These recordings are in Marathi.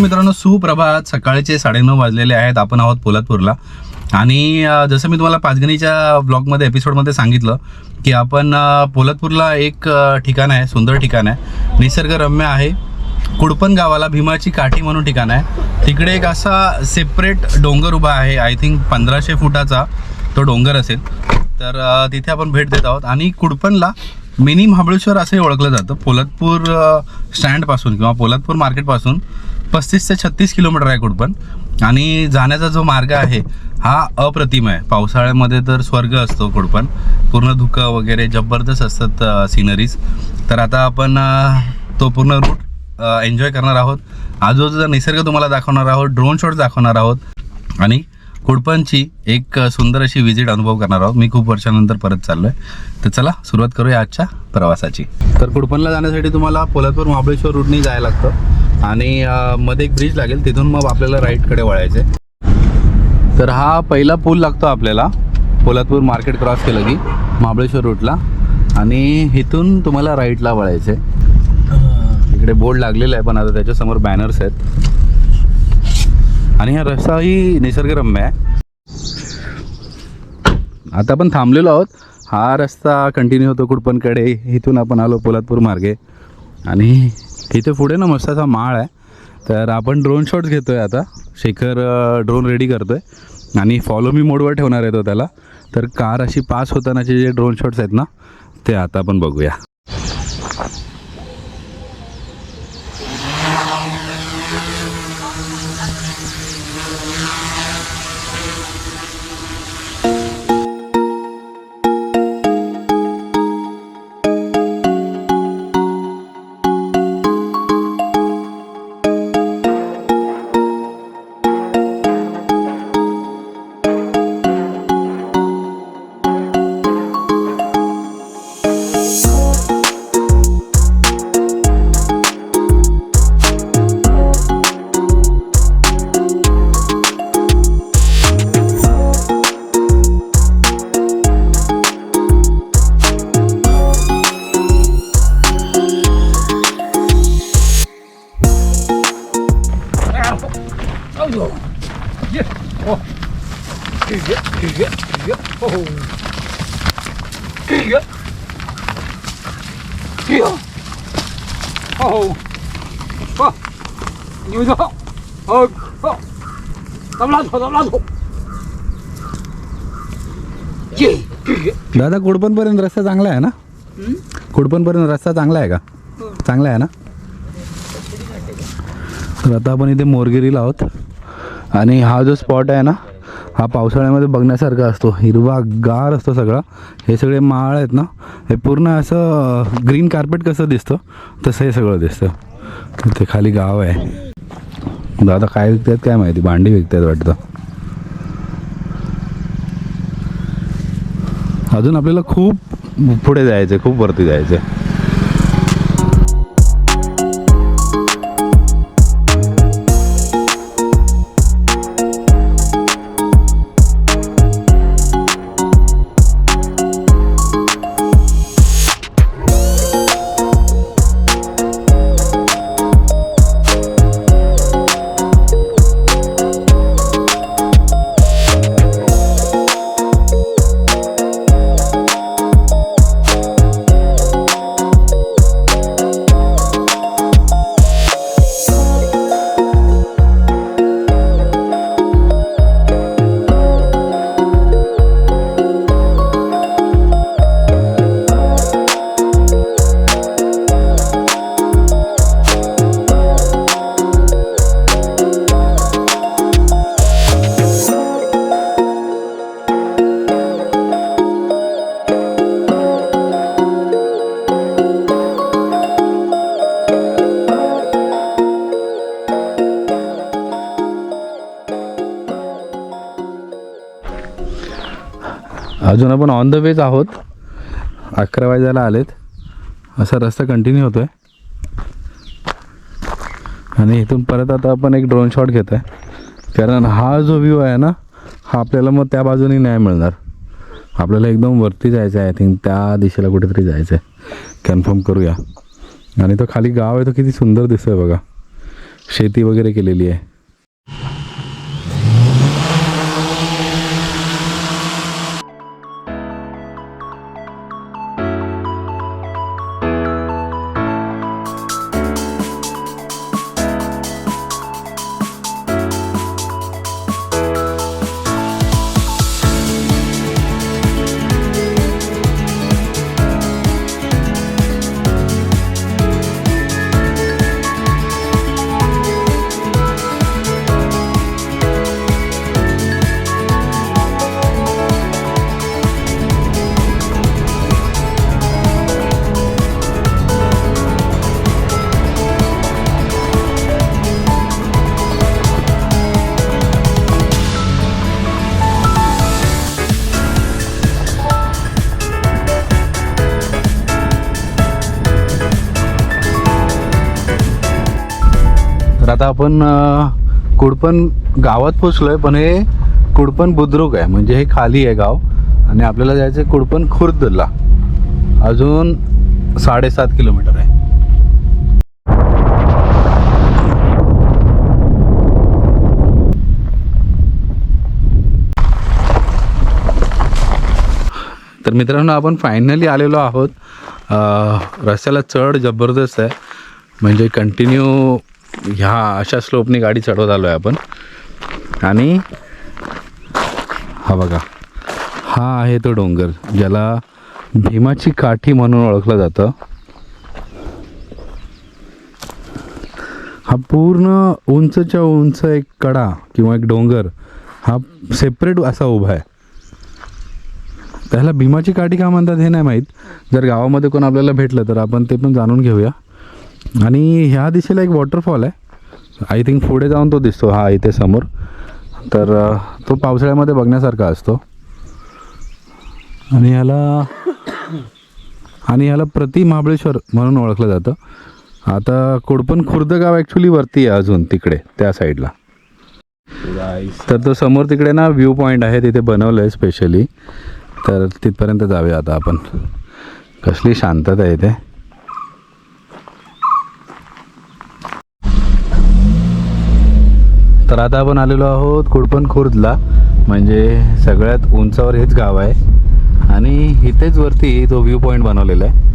नमस्कार मित्रांनो सुप्रभात. सकाळचे साडेनऊ वाजलेले आहेत. आपण आहोत पोलादपूरला. आणि जसं मी तुम्हाला पाचगणीच्या ब्लॉगमध्ये एपिसोडमध्ये सांगितलं की आपण पोलादपूरला एक ठिकाण आहे सुंदर ठिकाण आहे. निसर्गरम्य आहे. कुडपण गावाला भीमाची काठी म्हणून ठिकाण आहे. तिकडे एक असा सेपरेट डोंगर उभा आहे. आय थिंक पंधराशे फुटाचा तो डोंगर असेल. तर तिथे आपण भेट देत आहोत. आणि कुडपणला मिनी महाबळेश्वर असंही ओळखलं जातं. पोलादपूर स्टँडपासून किंवा पोलादपूर मार्केटपासून पस्तीस ते छत्तीस किलोमीटर आहे कुठपण. आणि जाण्याचा जो मार्ग आहे हा अप्रतिम आहे. पावसाळ्यामध्ये तर स्वर्ग असतो कुठपण. पूर्ण धुकं वगैरे जबरदस्त असतात सिनरीज तर आता आपण तो पूर्ण रूट एन्जॉय करणार आहोत. आजूबाजूचा निसर्ग तुम्हाला दाखवणार आहोत ड्रोन शॉट दाखवणार आहोत. आणि कुडपणची एक सुंदर अशी व्हिजिट अनुभव करणार आहोत. मी खूप वर्षानंतर परत चाललोय. तर चला सुरुवात करूया आजच्या प्रवासाची. तर कुडपणला जाण्यासाठी तुम्हाला पोलादपूर महाबळेश्वर रूटनी जायला लागतं. आणि मध्ये एक ब्रिज लागेल. तिथून मग आपल्याला राईटकडे वळायचे तर हा पहिला पूल लागतो आपल्याला. पोलादपूर मार्केट क्रॉस केलं की महाबळेश्वर रूटला आणि इथून तुम्हाला राईटला वळायचे इकडे बोर्ड लागलेला आहे पण आता त्याच्यासमोर बॅनर्स आहेत. आणि हा रस्ताही निसर्गरम्य आहे. आता आपण थांबलेलो आहोत. हा रस्ता कंटिन्यू होतो कुडपणकडे. इथून आपण आलो पोलादपूर मार्गे. आणि इथे पुढे ना मस्त असा माळ आहे. तर आपण ड्रोन शॉट्स घेतो आहे आता. शेखर ड्रोन रेडी करतो आहे आणि फॉलो मी मोडवर ठेवणार आहे तो त्याला. तर कार अशी पास होतानाचे जे ड्रोन शॉट्स आहेत ना ते आता आपण बघूया. दादा कुडपणपर्यंत रस्ता चांगला आहे ना? कुडपणपर्यंत रस्ता चांगला आहे का? चांगला आहे ना? तर आता आपण इथे मोरगिरीला आहोत. आणि हा जो स्पॉट आहे ना हा पावसाळ्यामध्ये बघण्यासारखा असतो. हिरवा गार असतो सगळा. हे सगळे माळ आहेत ना हे पूर्ण असं ग्रीन कार्पेट कसं दिसतं तसं हे सगळं दिसतं. इथे खाली गाव आहे. दादा काय विकतात काय माहिती? भांडी विकतात वाटतं. अजून आपल्याला खूप पुढे जायचं खूप वरती जायचं अजून आपण ऑन द वेज आहोत. अकरा वाजायला आलेत. असा रस्ता कंटिन्यू होतोय. आणि इथून परत आता आपण एक ड्रोन शॉट घेत आहे कारण हा जो व्ह्यू आहे ना हा आपल्याला मग त्या बाजूने नाही मिळणार. आपल्याला एकदम वरती जायचं आहे आय थिंक त्या दिशेला कुठेतरी जायचं आहे कन्फर्म करूया. आणि तो खाली गाव आहे तो किती सुंदर दिसतोय बघा. शेती वगैरे केलेली आहे. आता आपण कुडपण गावात पोचलोय पण हे कुडपण बुद्रुक आहे. म्हणजे हे खाली आहे गाव आणि आपल्याला जायचं आहे कुडपण खुर्दला. अजून साडेसात किलोमीटर आहे. तर मित्रांनो आपण फायनली आलेलो आहोत. रस्त्याला चढ जबरदस्त आहे. म्हणजे कंटिन्यू ह्या अशा स्लोपने गाडी चढवत आलो आहे आपण. आणि हा बघा हा आहे तो डोंगर ज्याला भीमाची काठी म्हणून ओळखलं जातं. हा पूर्ण उंचच्या उंच एक कडा किंवा एक डोंगर हा सेपरेट असा उभा आहे. त्याला भीमाची काठी का म्हणतात हे नाही माहीत. जर गावामध्ये कोण आपल्याला भेटलं तर आपण ते पण जाणून घेऊया. आणि ह्या दिशेला एक वॉटरफॉल आहे. आय थिंक पुढे जाऊन तो दिसतो हा इथे समोर. तर तो पावसाळ्यामध्ये बघण्यासारखा असतो. आणि ह्याला आणि ह्याला प्रति महाबळेश्वर म्हणून ओळखलं जातं. आता कोडपण खुर्द गाव ॲक्च्युली वरती आहे अजून तिकडे त्या साईडला तर तो समोर तिकडे ना व्ह्यू पॉईंट आहे तिथे बनवलं आहे स्पेशली तर तिथपर्यंत जाऊया आता आपण. कसली शांतता आहे तर आता आपण आलेलो आहोत कुडपण खुर्दला. म्हणजे सगळ्यात उंचावर हेच गाव आहे. आणि इथेच वरती तो व्ह्यू पॉईंट बनवलेला आहे.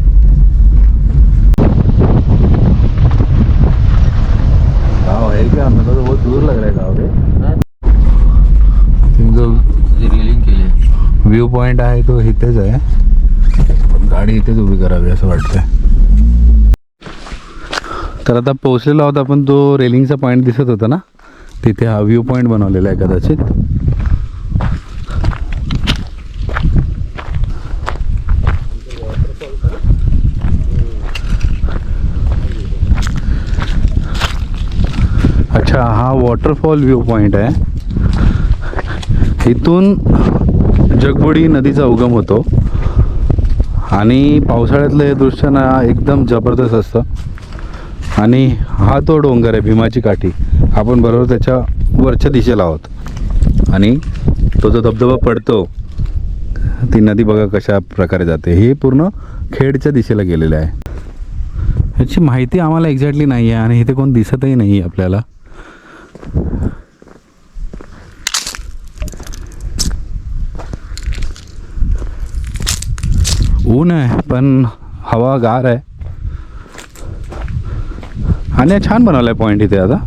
गाव तो बहुत दूर लग रहा है गाव रे. जो रिलिंग केली व्ह्यू पॉईंट आहे तो इथेच आहे. पण गाडी इथेच उभी करावी असं वाटतंय. तर आता पोहोचलेलो आहोत आपण. तो रेलिंगचा पॉईंट दिसत होता ना? तिथे हा व्ह्यू पॉईंट बनवलेला आहे कदाचित. अच्छा हा वॉटरफॉल व्ह्यू पॉईंट आहे. इथून जगबुडी नदीचा उगम होतो. आणि पावसाळ्यातलं हे दृश्य ना एकदम जबरदस्त असतं. आणि हा तो डोंगर आहे भीमाची काठी. आपण बरोबर त्याच्या वरच्या दिशेला आहोत. आणि तो जो धबधबा पडतो ती नदी बघा कशा प्रकारे जाते. हे पूर्ण खेडच्या दिशेला गेलेलं आहे. ह्याची माहिती आम्हाला एक्झॅक्टली नाही आहे आणि इथे कोण दिसतही नाही आहे आपल्याला. ऊन आहे पण हवा गार आहे. आणि छान बनवला आहे पॉईंट इथे आता.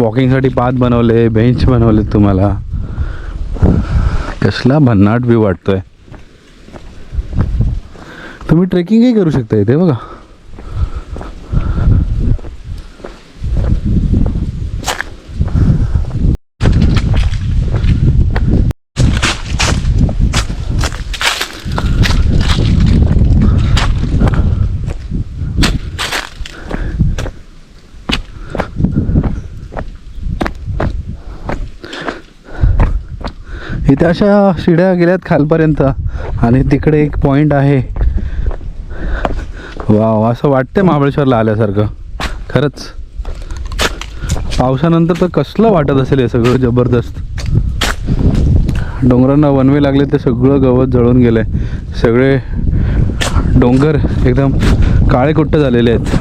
वॉकिंगसाठी पाथ बनवले बेंच बनवले तुम्हाला. कसला भन्नाट व्ह्यू वाटतोय. तुम्ही ट्रेकिंगही करू शकता इथे बघा. इथे अशा शिड्या गेल्यात खालपर्यंत. आणि तिकडे एक पॉइंट आहे. वा असं वाटतंय महाबळेश्वरला आल्यासारखं. खरंच. पावसानंतर तर कसलं वाटत असेल हे सगळं जबरदस्त. डोंगरांना वनवे लागले ते सगळं गवत जळून गेलंय. सगळे डोंगर एकदम काळे कुट्ट झालेले आहेत.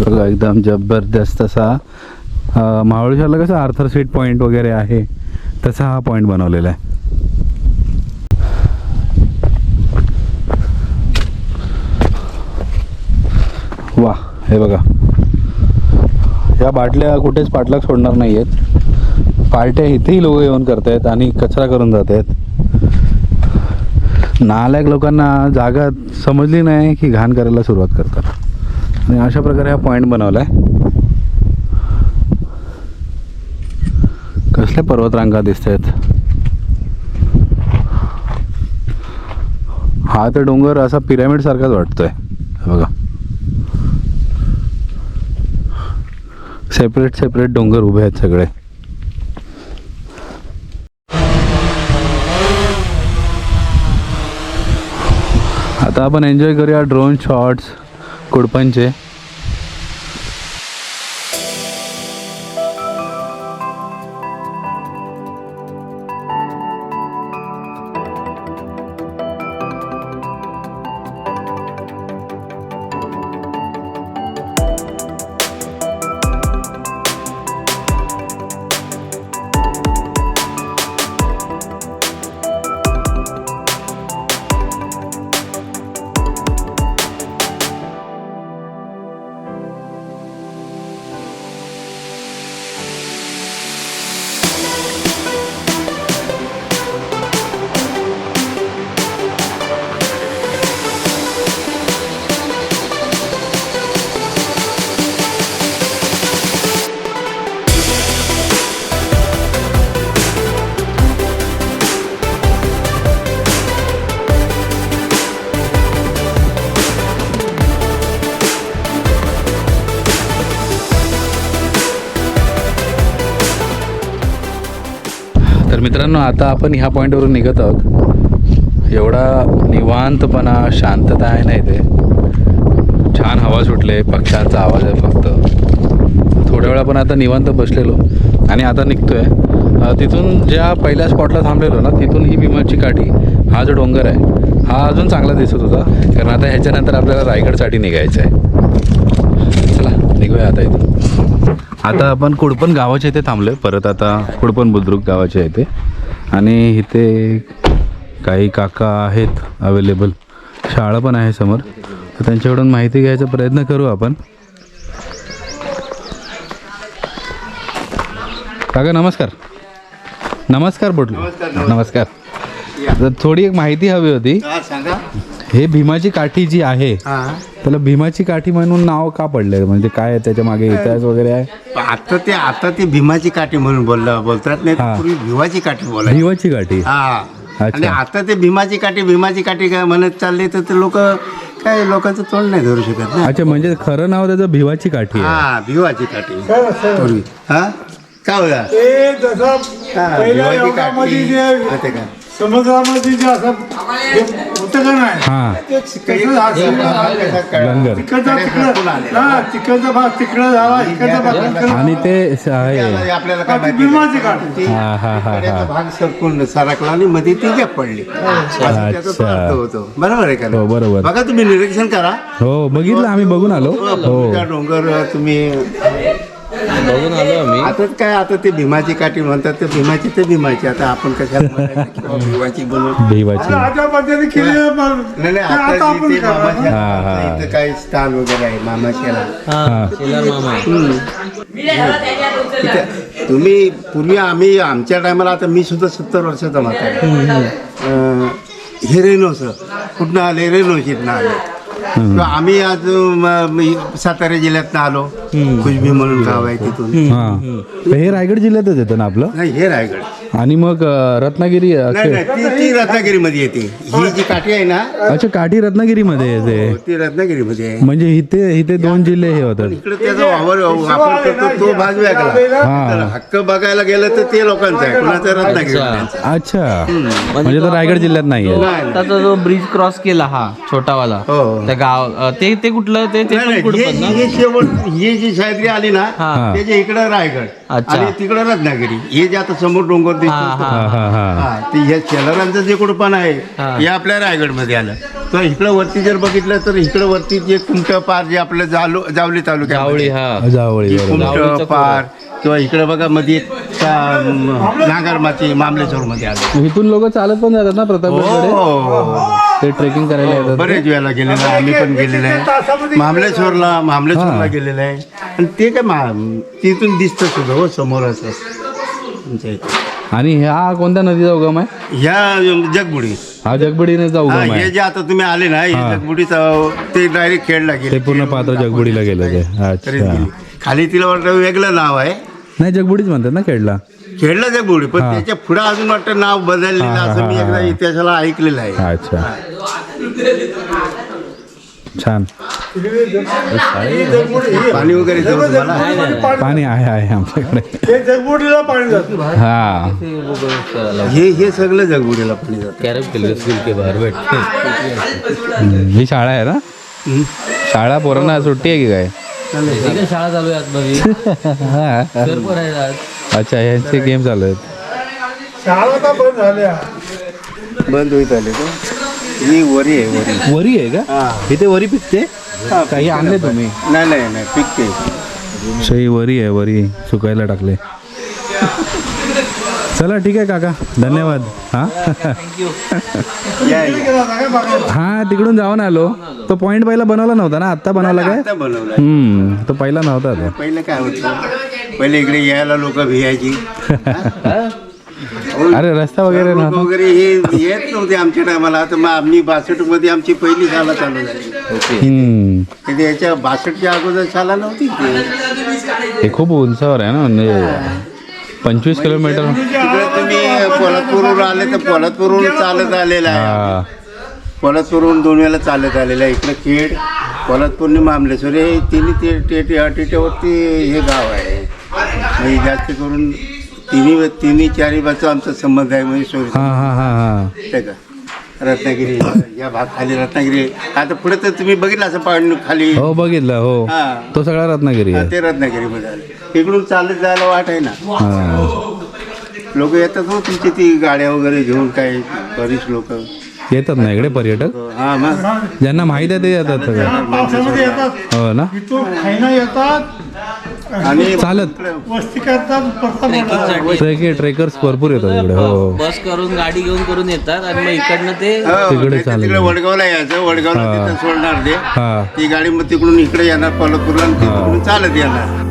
बघा एकदम जबरदस्त असा अं, महाबळेश्वरला कसं आर्थर सीट पॉईंट वगैरे आहे तसा हा पॉईंट बनवलेला आहे. वा हे बघा. या बाटल्या कुठेच पाठलाग सोडणार नाही आहेत पार्ट्या इथेही लोक येऊन करतायत आणि कचरा करून जात आहेत नालायक लोकांना जागा समजली नाही की घाण करायला सुरुवात करतात. आणि अशा प्रकारे हा पॉईंट बनवला आहे कसल्या पर्वतरांगा दिसत आहेत हा तर डोंगर असा पिरामिड सारखाच वाटतोय. बघा. सेपरेट सेपरेट डोंगर उभे आहेत सगळे. आता आपण एन्जॉय करूया ड्रोन शॉट्स कुडपणचे. तर मित्रांनो आता आपण ह्या पॉईंटवरून निघत आहोत. एवढा निवांतपणा शांतता आहे ना इथे. छान हवा सुटले पक्ष्यांचा आवाज आहे फक्त. थोड्या वेळ आपण आता निवांत बसलेलो. आणि आता निघतोय. आहे तिथून ज्या पहिल्या स्पॉटला थांबलेलो ना तिथून ही भीमाची काठी हा जो डोंगर आहे हा अजून चांगला दिसत होता. कारण आता ह्याच्यानंतर आपल्याला रायगडसाठी निघायचं आहे चला निघूया आता इथून. आता आपण कुडपण गावाच्या इथे थांबलोय. परत आता कुडपण बुद्रुक गावाच्या इथे. आणि इथे काही काका आहेत अवेलेबल शाळा पण आहे समोर. तर त्यांच्याकडून माहिती घ्यायचा प्रयत्न करू आपण. काका नमस्कार. नमस्कार बोटलो. नमस्कार तर थोडी एक माहिती हवी होती. हा सांगा. हे भीमाची काठी जी आहे हा. त्याला भीमाची काठी म्हणून नाव का पडलंय? म्हणजे काय आहे त्याच्यामागे इतिहास वगैरे आहे? आता ते आता ते भीमाची काठी म्हणून बोललं बोलतात नाही हा. पूर्वी भिवाची काठी बोलायची. भीमाची काठी? हा. आणि आता ते भीमाची काठी भीमाची काठी काय म्हणत चालले तर ते लोक काय लोकांचं तोंड नाही धरू शकत ना. अच्छा म्हणजे खरं नाव त्याचं भिवाची काठी आहे. हा भिवाची काठी. पूर्वी. हा? काय होता भिवाची काठी. समुद्रामध्ये जे असं हे. होतं का नाही हा ते तसंच हा समुद्र लंगर. तिकडचा तिकडं. हा तिकडचा भाग तिकडं झाला इकडचा भाग आणि ते स- आपल्याला आपल्याला काय माहिती. ती हा, हा, हा, हा. भाग सरकून सरकला आणि मध्ये ती गॅप पडली. असं त्याचा तो अच्छा. अर्थ होतो. बरोबर आहे का हो, बरोबर. बघा तुम्ही निरीक्षण करा. हो बघितलं आम्ही बघून आलो. हो त्या डोंगर तुम्ही बघून आलो आम्ही. आता काय आता ते भीमाची काठी म्हणतात ते भीमाची ते भीमाची. आता आपण कशाला म्हणायचं की बाबा भीमाची भीवाची पण नाही नाही आता. मामाची हा, हा. आता इथं काही स्थान वगैरे आहे मामाशीला. हा. शेलार मामा. आहे तुम्ही पूर्वी आम्ही आमच्या टायमाला आता मी सुद्धा सत्तर वर्षाचा म्हातारा अं, हे रेणूचं. कुठनं आले? रेणूशीतनं आले. तर आम्ही आज म, सातारा जिल्ह्यातनं आलो. खुशबी म्हणून गाव आहे तिथून. हा. तर हे रायगड जिल्ह्यातच येतं ना आपलं? नाही हे रायगड. आणि मग अं, रत्नागिरी नाही अखे- नाही ती ती रत्नागिरीमध्ये येते. ही जी काठी आहे ना अच्छा काठी रत्नागिरीमध्ये येते. ती रत्नागिरीमध्ये आहे. म्हणजे इथे इथे दोन जिल्हे हे होतात. इकडे त्याचा वावर वापर करतो तो भाग वेगळा. हा. तर हक्क बघायला गेलं तर ते लोकांचं आहे. कुणाचं रत्नागिरी अच्छा. म्हणजे तो रायगड जिल्ह्यात नाहीये. नाही. आताचा जो ब्रिज क्रॉस केला हा छोटावाला. हो. त्या गाव अं, ते ते कुठलं? ते ते नाही, पण नाही, कुठं हे ना हे शेवट ही जी सह्याद्री आली ना हा. त्याच्या इकडं रायगड अच्छा. आणि तिकडं रत्नागिरी हे जे आता समोर डोंगर हा दिसतो हा हा हा हा. हा ते ह्या शेलारांचं जे कुठं आहे हा. हे आपल्या रायगडमध्ये आलं. तर इकडं वरती जर बघितलं तर इकडं वरती जे कुमट पार जे आपलं जालो जावली तालुक्यात जावळी हा. जावळी बरोबर. जावळीचं पार किंवा इकडं बघा मध्ये नागरमाती मामलेश्वर मध्ये आलं. इथून लोक चालत पण जातात ना प्रतापगडकडे हो. ते ट्रेकिंग करायला येतात बरेच वेळेला गेलेलं आहे आम्ही पण गेलेलो आहे. महाबळेश्वरला महाबळेश्वरला गेलेलं आहे. आणि ते काय मा तिथून दिसतं सुद्धा हो समोरच आमच्या इथे. आणि हा कोणत्या नदीचा उगम आहे? ह्या जगबुडी. हा जगबडी नदीचा हा, उगम हे जे आता तुम्ही आले ना हे हा. जगबुडीचं ते डायरेक्ट खेळला गेले. ते पूर्ण पात्र जगबुडीला गेलं ते तरीच अच्छा. गेली. खाली तिला वाटतं वेगळं नाव आहे. नाही जगबुडीच म्हणतात ना खेळला. खेळला जगबुडी पण. त्याच्या पुढे अजून वाटतं नाव बदललेलं असं मी एकदा. इतिहासाला ऐकलेलं आहे. अच्छा. छान. पाणी वगैरे देऊ तुम्हाला? पाणी आहे आहे आमच्याकडे. हे जगबुडीला पाणी जातं. हा. हे हे सगळं जगबुडीला पाणी जातं. कॅरम केलं स्कूल के बाहेर भेट हम्म, ही शाळा आहे ना? शाळा पोरांना सुट्टी आहे की काय? शाळा चालू आहे हा. आज. अच्छा यांचे गेम चालू आहेत. शाळा का बंद झाल्या. बंद होईत आले ही वरी आहे वरी. वरी आहे का? हा. इथे वरी पिकते? हा, काही आणले तुम्ही? नाही नाही नाही पिकते. ही वरी आहे वरी. सुकायला टाकले. चला ठीक आहे काका. धन्यवाद. हा? हा तिकडून जाऊन आलो. तो पॉइंट पहिला बनवला नव्हता ना? आत्ता बनवला काय? आता बनवलं. हम्म तो पहिला नव्हता तो. पहिलं काय होतं? पहिले इकडे यायला लोक भियायची. अरे रस्ता वगैरे वगैरे हे येत नव्हते आमच्या टायमाला. तर मग आम्ही बासष्टमध्ये आमची पहिली शाळा चालू झाली. याच्या बासष्टच्या अगोदर शाळा नव्हती? ती. हे खूप उंचावर आहे ना म्हणजे पंचवीस किलोमीटर. तिकडे तुम्ही पोलादपूरवरून आले तर पोलादपूरवरून चालत आलेला आहे. हा. पोलादपूरवरून दोन वेळेला चालत आलेला आहे. इकडे खेड पोलादपूर मामलेश्वर. हे तिन्ही ते टेट्यावरती हे गाव आहे. म्हणजे जास्त करून तिन्ही तिन्ही चारी बाजू आमचा संबंध आहे म्हणजे सोयी हा हा हा हा. ते का? रत्नागिरी या भाग खाली रत्नागिरी. आता पुढे तर तुम्ही बघितलं असं पाणी खाली हो बघितलं हो. हा. तो सगळा रत्नागिरी हा, आहे ते रत्नागिरीमध्ये आले इकडून चालत जायला वाट आहे ना. हा. लोक येतात हो तुमची ती गाड्या वगैरे घेऊन काय बरीच लोक. येतात ना इकडे पर्यटक? हा मग. ज्यांना माहीत आहे ते येतात सगळे. पावसामध्ये येतात. हो ना? इथून खायला येतात. आणि चालत. वस्ती करतात. ट्रेके ट्रेकर्स भरपूर येतात इकडे हो. बस करून गाडी घेऊन करून येतात आणि मग इकडनं ते हो, तिकडे चालेल. तिकडे वडगावला यायचं. वडगावला हा. तिथं सोडणार ते. हा. ती गाडी मग तिकडून इकडे येणार कोल्हापूरला आणि ती तिकडून चालत येणार.